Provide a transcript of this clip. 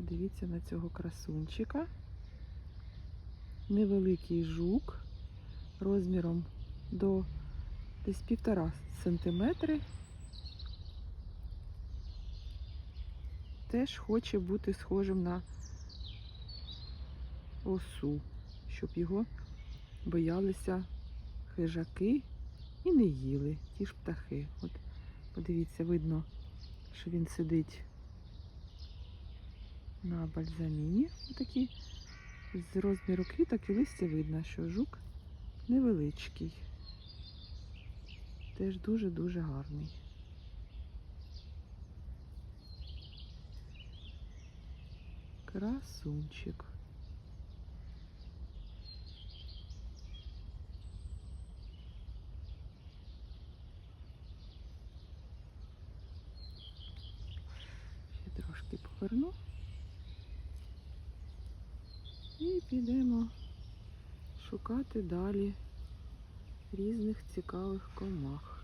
Подивіться на цього красунчика. Невеликий жук розміром до десь півтора сантиметри. Теж хоче бути схожим на осу, щоб його боялися хижаки і не їли ті ж птахи. От подивіться, видно, що він сидить на бальзаміні. Такі з розміру квіток і листя видно, що жук невеличкий. Теж дуже-дуже гарний. Красунчик. Ще трошки поверну. І підемо шукати далі різних цікавих комах.